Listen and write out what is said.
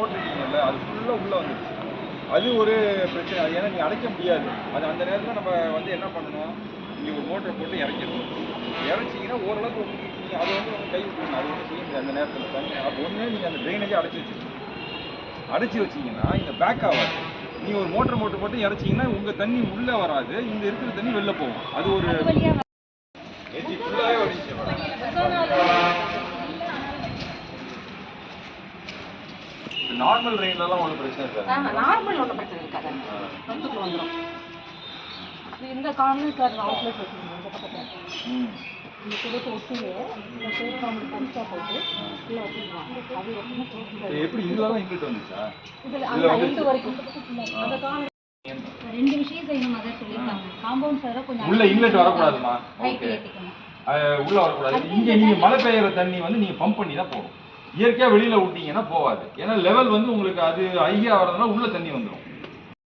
போட்டிருக்கீங்கல்ல அது ஃபுல்லாக உள்ளே வந்துடுச்சு அது ஒரு பிரச்சனை. அது ஏன்னா நீங்கள் அடைக்க முடியாது. அது அந்த நேரத்தில் நம்ம வந்து என்ன பண்ணணும்? நீங்கள் ஒரு மோட்டரை போட்டு இறக்கிடணும். இறச்சிங்கன்னா ஓரளவுக்கு நீங்கள் அது வந்து உங்கள் கை விட்டுருங்க அது ஒன்றும் செய்ய முடியாது அந்த நேரத்தில். தண்ணி அது ஒன்று நீங்கள் அந்த ட்ரைனேஜை அடைச்சி வச்சுக்கணும் அடைச்சி வச்சீங்கன்னா இந்த பேக் ஆகாது. நீங்கள் ஒரு மோட்டர் மோட்டர் போட்டு இறச்சிங்கன்னா உங்கள் தண்ணி உள்ளே வராது. இங்கே இருக்கிற தண்ணி வெளில போகும். அது ஒரு நார்மல் ரெயின்லலாம் ஒன்றும் பிரச்சனை இருக்காது. நார்மல் ஒன்றும் பிரச்சனை இருக்காது. வந்துட்டு வந்துடும் இந்த கார்னர் சார் அவுட்லெட் வச்சுருந்தோம் இந்த பக்கத்தில் ம். இந்த குடத்தை ஒட்டியே இந்த சேர் கார்னர் பரிசா போட்டு இல்லை வச்சுருவாங்க அது இது எப்படி இதுல தான் இங்கிட்டு வந்துச்சா? இதில் அந்த ரெண்டு வரைக்கும். அந்த கார்னர் ரெண்டு விஷயம் செய்யணும் அதை சொல்லியிருக்காங்க. காம்பவுண்ட் சார கொஞ்சம் உள்ள இன்லெட் வரக்கூடாதுமா? ஓகே உள்ள வரக்கூடாது. இங்க நீங்க மழை பெய்யற தண்ணி வந்து நீங்க பம்ப் பண்ணி தான் போகும் இயற்கையா வெளியில விட்டீங்கன்னா போகாது ஏன்னா லெவல் வந்து உங்களுக்கு அது ஐயா வர்றதுனால உள்ளே தண்ணி வந்துடும்